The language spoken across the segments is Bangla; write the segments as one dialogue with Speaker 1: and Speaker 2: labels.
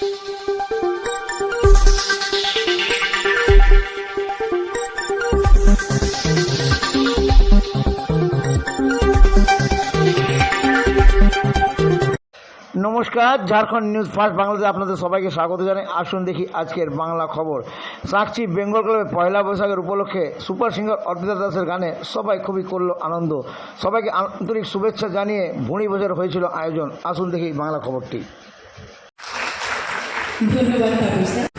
Speaker 1: নমস্কার, ঝাড়খণ্ড নিউজ ফার্স্ট বাংলাতে আপনাদের সবাইকে স্বাগত জানাই। আসুন দেখি আজকের বাংলা খবর। সাকচি বেঙ্গল ক্লাবে পয়লা বৈশাখের উপলক্ষে সুপার সিঙ্গার অর্পিতা দাসের গানে সবাই খুবই করল আনন্দ। সবাইকে আন্তরিক শুভেচ্ছা জানিয়ে ভুঁড়ি বছর হয়েছিল আয়োজন। আসুন দেখি বাংলা খবরটি।
Speaker 2: グルーバルタブして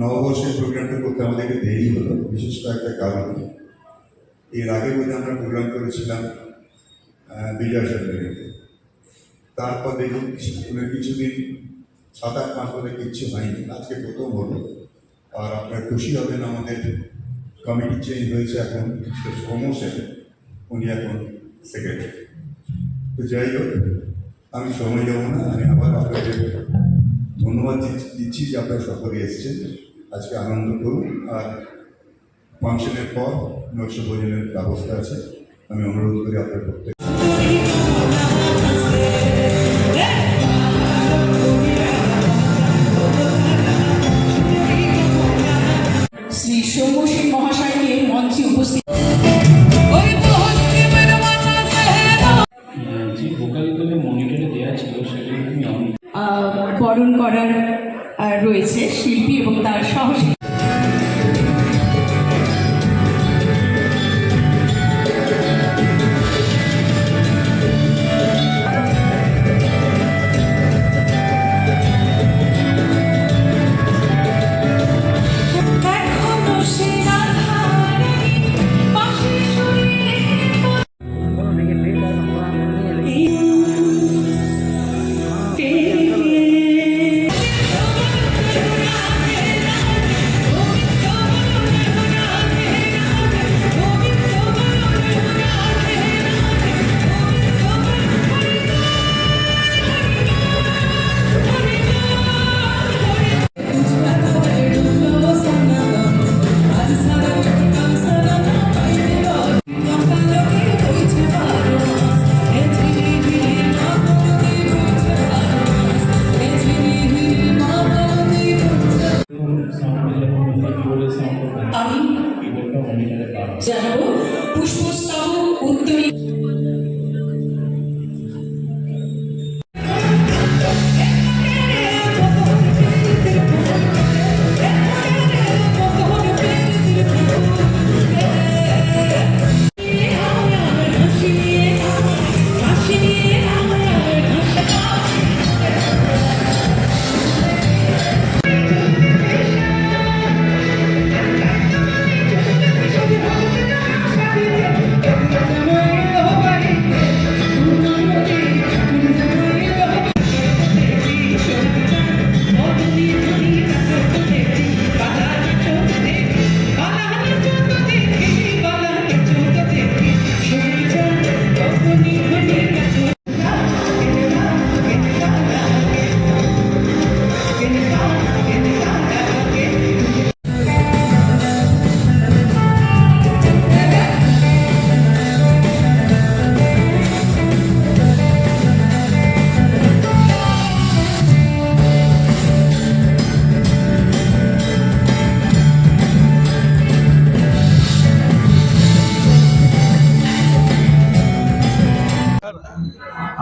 Speaker 3: নববর্ষের প্রোগ্রামটা করতে আমাদেরকে দেরি হলো, বিশেষ কয়েকটা কারণে এর আগে বোধহয় আমরা প্রোগ্রাম করেছিলাম বিজয় সরকারিতে তারপর দেখুন কিছুদিন সাত আট মাস ধরে কিচ্ছু হয়নি। আজকে প্রথম হলো। আর আপনারা খুশি হবেন, আমাদের কমিটি চেঞ্জ হয়েছে এখন প্রমোশন উনি এখন সেক্রেটারি তো যাই হোক, আমি সময় দেবো না, আমি আবার আপনাদের ধন্যবাদ দিচ্ছি যে আপনারা সকলে এসেছেন। আজকে আনন্দ করুন। আর ফাংশনের পর নৈশ ভোজনের ব্যবস্থা আছে। আমি অনুরোধ করি আপনার প্রত্যেক
Speaker 2: রয়েছে শিল্পী এবং তার সহশিল্পী। জানাবো পুষ্পস্তব উত্তরী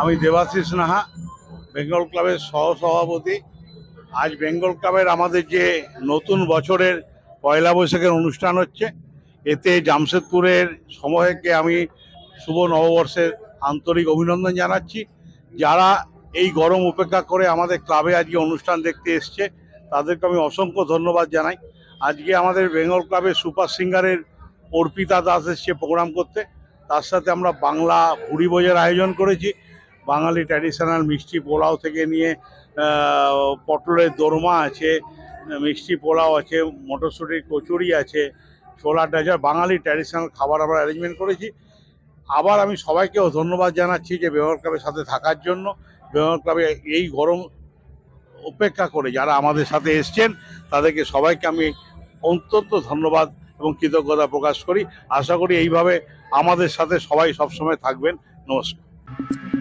Speaker 4: আমি দেবাশিস নাহা, বেঙ্গল ক্লাবের সহসভাপতি। আজ বেঙ্গল ক্লাবের আমাদের যে নতুন বছরের পয়লা বৈশাখের অনুষ্ঠান হচ্ছে, এতে জামশেদপুরের সমূহকে আমি শুভ নববর্ষের আন্তরিক অভিনন্দন জানাচ্ছি। যারা এই গরম উপেক্ষা করে আমাদের ক্লাবে আজকে অনুষ্ঠান দেখতে এসছে, তাদেরকে আমি অসংখ্য ধন্যবাদ জানাই। আজকে আমাদের বেঙ্গল ক্লাবের সুপার সিঙ্গারের অর্পিতা দাস এসছে প্রোগ্রাম করতে। তার সাথে আমরা বাংলা ভুড়ি বোঝের আয়োজন করেছি। বাঙালি ট্র্যাডিশনাল মিষ্টি পোলাও থেকে নিয়ে পটলের দোরমা আছে, মিষ্টি পোলাও আছে, মটরশুঁটির কচুরি আছে, ছোলার ডাজা বাঙালি ট্র্যাডিশনাল খাবার আমরা অ্যারেঞ্জমেন্ট করেছি। আবার আমি সবাইকেও ধন্যবাদ জানাচ্ছি যে বেঙ্গল ক্লাবের সাথে থাকার জন্য। বেঙ্গল ক্লাবে এই গরম উপেক্ষা করে যারা আমাদের সাথে এসছেন, তাদেরকে সবাইকে আমি অত্যন্ত ধন্যবাদ এবং কৃতজ্ঞতা প্রকাশ করি। আশা করি এইভাবে আমাদের সাথে সবাই সবসময় থাকবেন। নমস্কার।